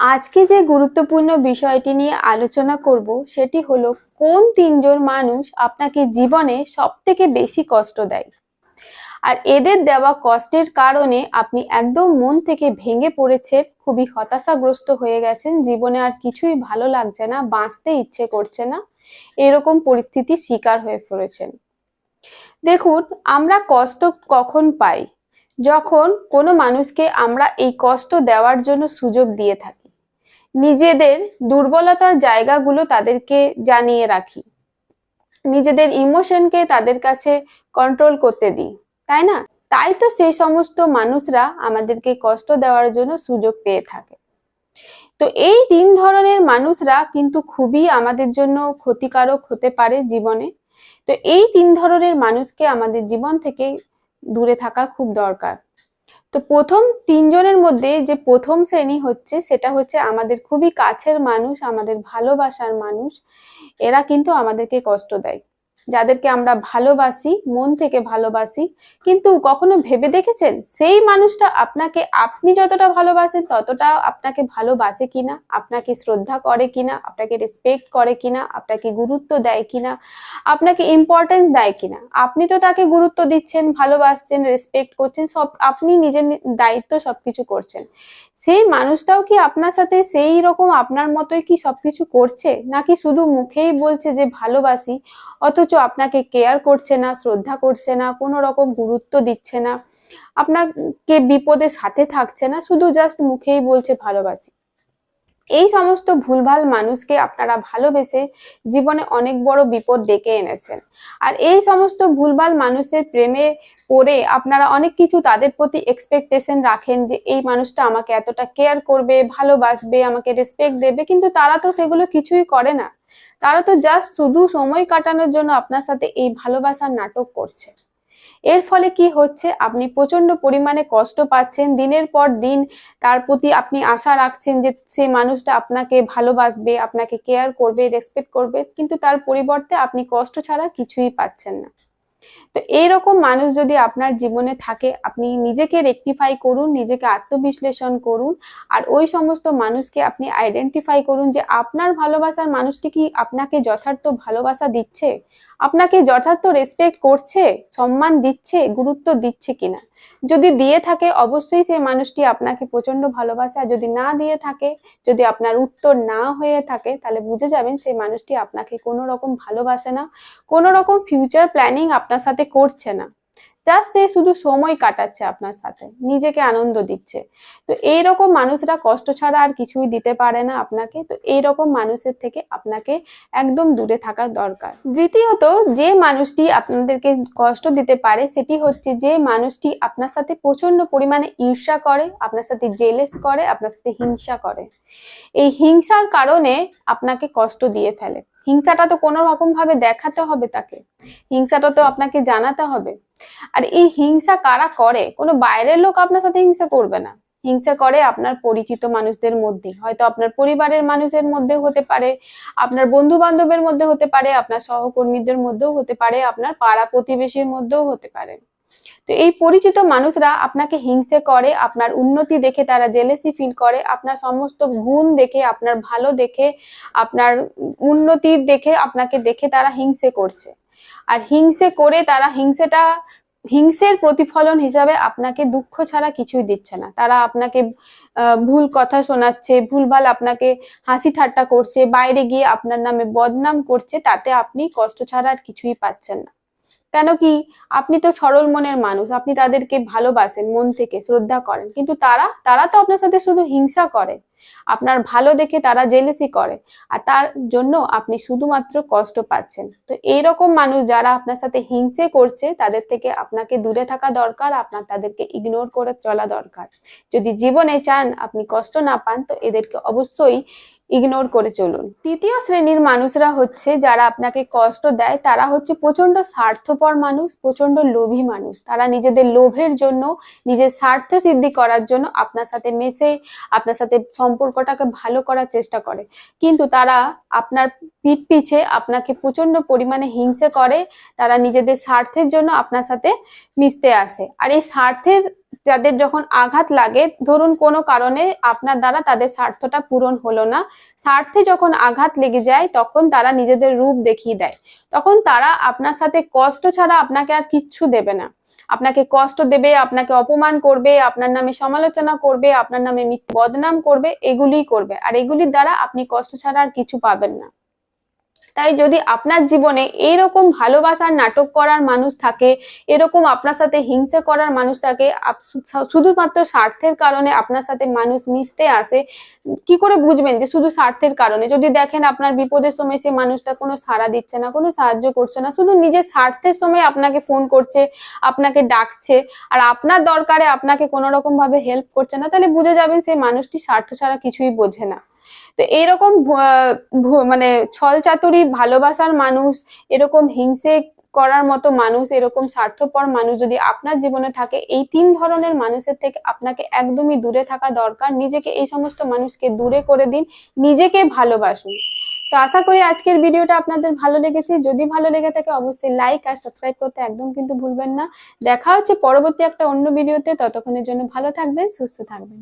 আজকে যে গুরুত্বপূর্ণ বিষয়টি নিয়ে আলোচনা করব, সেটি হলো কোন তিনজন মানুষ আপনাকে জীবনে সব থেকে বেশি কষ্ট দেয়? আর এদের দেওয়া কষ্টের কারণে আপনি একদম মন থেকে ভেঙে পড়েছেন, খুবই হতাশাগ্রস্ত হয়ে গেছেন, জীবনে আর কিছুই ভালো লাগছে না, বাঁচতে ইচ্ছে করছে না, এরকম পরিস্থিতি শিকার হয়ে পড়েছেন। দেখুন, আমরা কষ্ট কখন পাই? যখন কোনো মানুষকে আমরা এই কষ্ট দেওয়ার জন্য সুযোগ দিয়ে থাকি। নিজেদের দুর্বলতার জায়গাগুলো তাদেরকে জানিয়ে রাখি। নিজেদের ইমোশনকে তাদের কাছে কন্ট্রোল করতে দিই, তাই না? তাই তো সেই সমস্ত মানুষরা আমাদেরকে কষ্ট দেওয়ার জন্য সুযোগ পেয়ে থাকে। তো এই তিন ধরনের মানুষরা কিন্তু খুবই আমাদের জন্য ক্ষতিকারক হতে পারে জীবনে। তো এই তিন ধরনের মানুষকে আমাদের জীবন থেকে দূরে থাকা খুব দরকার। তো প্রথম তিনজনের মধ্যে যে প্রথম শ্রেণি হচ্ছে, সেটা হচ্ছে আমাদের খুবই কাছের মানুষ, আমাদের ভালোবাসার মানুষ। এরা কিন্তু আমাদেরকে কষ্ট দেয়। যাদেরকে আমরা ভালোবাসি, মন থেকে ভালোবাসি। কিন্তু কখনো ভেবে দেখেছেন? সেই মানুষটা আপনাকে, আপনি যতটা ভালোবাসেন ততটা আপনাকে ভালোবাসে কিনা? আপনাকে শ্রদ্ধা করে কিনা? আপনাকে রেসপেক্ট করে কিনা? আপনাকে গুরুত্ব দেয় কিনা? আপনাকে ইম্পর্টেন্স দেয় কিনা? আপনি তো তাকে গুরুত্ব দিচ্ছেন, ভালোবাসছেন রেসপেক্ট করছেন, সব আপনি নিজের দায়িত্ব সবকিছু করছেন। সেই মানুষটাও কি আপনার সাথে সেই রকম আপনার মতোই কি সবকিছু করছে? নাকি শুধু মুখেই বলছে যে ভালোবাসি? অথচ আপনাকে কেয়ার করছে না, শ্রদ্ধা করছে না, কোনো রকম গুরুত্ব দিচ্ছে না, আপনাকে বিপদে সাথে থাকছে না, শুধু জাস্ট মুখেই বলছে ভালোবাসি। এই সমস্ত ভুলভাল মানুষকে আপনারা ভালোবেসে জীবনে অনেক বড় বিপদ ডেকে এনেছেন। আর এই সমস্ত ভুলভাল মানুষের প্রেমে পড়ে আপনারা অনেক কিছু তাদের প্রতি এক্সপেকটেশন রাখেন যে এই মানুষটা আমাকে এতটা কেয়ার করবে, ভালোবাসবে, আমাকে রেসপেক্ট দেবে, কিন্তু তারা তো সেগুলো কিছুই করে না। তারা তো জাস্ট শুধু সময় কাটানোর জন্য আপনার সাথে এই ভালোবাসার নাটক করছে। এর ফলে কি হচ্ছে? আপনি প্রচণ্ড পরিমাণে কষ্ট পাচ্ছেন। দিনের পর দিন তার প্রতি আপনি আশা রাখছেন যে সে মানুষটা আপনাকে ভালোবাসবে, আপনাকে কেয়ার করবে রেসপেক্ট করবে, কিন্তু তার পরিবর্তে আপনি কষ্ট ছাড়া কিছুই পাচ্ছেন না। তো এইরকম মানুষ যদি আপনার জীবনে থাকে, আপনি নিজেকে রেকটিফাই করুন, নিজেকে আত্মবিশ্লেষণ করুন, আর ওই সমস্ত মানুষকে আপনি আইডেন্টিফাই করুন যে আপনার ভালোবাসার মানুষটি কি আপনাকে যথার্থ ভালোবাসা দিচ্ছে? আপনাকে যথার্থ রেসপেক্ট করছে, সম্মান দিচ্ছে, গুরুত্ব দিচ্ছে কিনা? যদি দিয়ে থাকে, অবশ্যই সেই মানুষটি আপনাকে প্রচণ্ড ভালোবাসে। আর যদি না দিয়ে থাকে, যদি আপনার উত্তর না হয়ে থাকে, তাহলে বুঝে যাবেন সেই মানুষটি আপনাকে কোনো রকম ভালোবাসে না কোনো রকম ফিউচার প্ল্যানিং আপনার সাথে করছে না। জাস্ট সে শুধু সময় কাটাচ্ছে আপনার সাথে, নিজেকে আনন্দ দিচ্ছে। তো এইরকম মানুষরা কষ্ট ছাড়া আর কিছুই দিতে পারে না আপনাকে, তো এইরকম মানুষের থেকে আপনাকে একদম দূরে থাকা দরকার। দ্বিতীয়ত, যে মানুষটি আপনাদেরকে কষ্ট দিতে পারে, সেটি হচ্ছে যে মানুষটি আপনার সাথে প্রচণ্ড পরিমাণে ঈর্ষা করে, আপনার সাথে জেলেস করে, আপনার সাথে হিংসা করে। এই হিংসার কারণে আপনাকে কষ্ট দিয়ে ফেলে। হিংসাটা তো কোনো রকম ভাবে দেখাতে হবে তাকে। হিংসাটা তো আপনাকে জানাতে হবে। আর এই হিংসা কারা করে? কোনো বাইরের লোক আপনার সাথে হিংসা করবে না। হিংসা করে আপনার পরিচিত মানুষদের মধ্যে। হয়তো আপনার পরিবারের মানুষের মধ্যেও হতে পারে, আপনার বন্ধু বান্ধবের মধ্যে হতে পারে, আপনার সহকর্মীদের মধ্যেও হতে পারে, আপনার পাড়া প্রতিবেশীর মধ্যেও হতে পারে। তো এই পরিচিত মানুষরা আপনাকে হিংসে করে, আপনার উন্নতি দেখে তারা জেলেসি ফিল করে, আপনার সমস্ত গুণ দেখে, আপনার ভালো দেখে, আপনার উন্নতির দেখে, আপনাকে দেখে তারা হিংসে করছে। আর হিংসে করে তারা হিংসেটা, হিংসের প্রতিফলন হিসাবে আপনাকে দুঃখ ছাড়া কিছুই দিচ্ছে না। তারা আপনাকে ভুল কথা শোনাচ্ছে, ভুলভাল আপনাকে হাসি ঠাট্টা করছে, বাইরে গিয়ে আপনার নামে বদনাম করছে, তাতে আপনি কষ্ট ছাড়া আর কিছুই পাচ্ছেন না। কেন কি আপনি তো সরল মনের মানুষ, আপনি তাদেরকে ভালোবাসেন, মন থেকে শ্রদ্ধা করেন, কিন্তু তারা তারা তো আপনার সাথে শুধু হিংসা করে। আপনার ভালো দেখে তারা জেলেসি করে, আর তার জন্য আপনি শুধুমাত্র কষ্ট পাচ্ছেন। তো এইরকম মানুষ যারা আপনার সাথে হিংসে করছে, তাদের থেকে আপনাকে দূরে থাকা দরকার, আপনার তাদেরকে ইগনোর করে চলা দরকার। যদি জীবনে চান আপনি কষ্ট না পান, তো এদেরকে অবশ্যই ইগনোর করে চলুন। তৃতীয় শ্রেণির মানুষরা হচ্ছে যারা আপনাকে কষ্ট দেয়, তারা হচ্ছে প্রচণ্ড স্বার্থপর মানুষ প্রচণ্ড লোভী মানুষ। তারা নিজেদের লোভের জন্য, নিজের স্বার্থ সিদ্ধি করার জন্য আপনার সাথে মেশে, আপনার সাথে সম্পর্কটাকে ভালো করার চেষ্টা করে। কিন্তু তারা আপনার পিঠ পিছে আপনাকে প্রচণ্ড পরিমাণে হিংসে করে, তারা নিজেদের স্বার্থের জন্য আপনার সাথে মিশতে আসে। আর এই স্বার্থের যাদের যখন আঘাত লাগে, ধরুন কোনো কারণে আপনার দ্বারা তাদের স্বার্থটা পূরণ হলো না, স্বার্থে যখন আঘাত লেগে যায়, তখন তারা নিজেদের রূপ দেখিয়ে দেয়। তখন তারা আপনার সাথে কষ্ট ছাড়া আপনাকে আর কিচ্ছু দেবে না। আপনাকে কষ্ট দেবে, আপনাকে অপমান করবে, আপনার নামে সমালোচনা করবে, আপনার নামে বদনাম করবে, এগুলিই করবে। আর এগুলির দ্বারা আপনি কষ্ট ছাড়া আর কিছু পাবেন না। তাই যদি আপনার জীবনে এরকম ভালোবাসার নাটক করার মানুষ থাকে, এরকম আপনার সাথে হিংসে করার মানুষ থাকে শুধুমাত্র স্বার্থের কারণে আপনার সাথে মানুষ মিশতে আসে, কি করে বুঝবেন যে শুধু স্বার্থের কারণে? যদি দেখেন আপনার বিপদের সময় সেই মানুষটা কোনো সাড়া দিচ্ছে না, কোনো সাহায্য করছে না, শুধু নিজের স্বার্থের সময় আপনাকে ফোন করছে, আপনাকে ডাকছে, আর আপনার দরকারে আপনাকে কোনো ভাবে হেল্প করছে না, তাহলে বুঝে যাবেন সেই মানুষটি স্বার্থ ছাড়া কিছুই বোঝে না। তো এরকম মানে ছল চাতুরি ভালোবাসার মানুষ, এরকম হিংসে করার মতো মানুষ, এরকম স্বার্থপর মানুষ যদি আপনার জীবনে থাকে, এই তিন ধরনের মানুষের থেকে আপনাকে একদমই দূরে থাকা দরকার। নিজেকে এই সমস্ত মানুষকে দূরে করে দিন, নিজেকে ভালোবাসুন। তো আশা করি আজকের ভিডিওটা আপনাদের ভালো লেগেছে। যদি ভালো লেগে থাকে, অবশ্যই লাইক আর সাবস্ক্রাইব করতে একদম কিন্তু ভুলবেন না। দেখা হচ্ছে পরবর্তী একটা অন্য ভিডিওতে। ততক্ষণের জন্য ভালো থাকবেন, সুস্থ থাকবেন।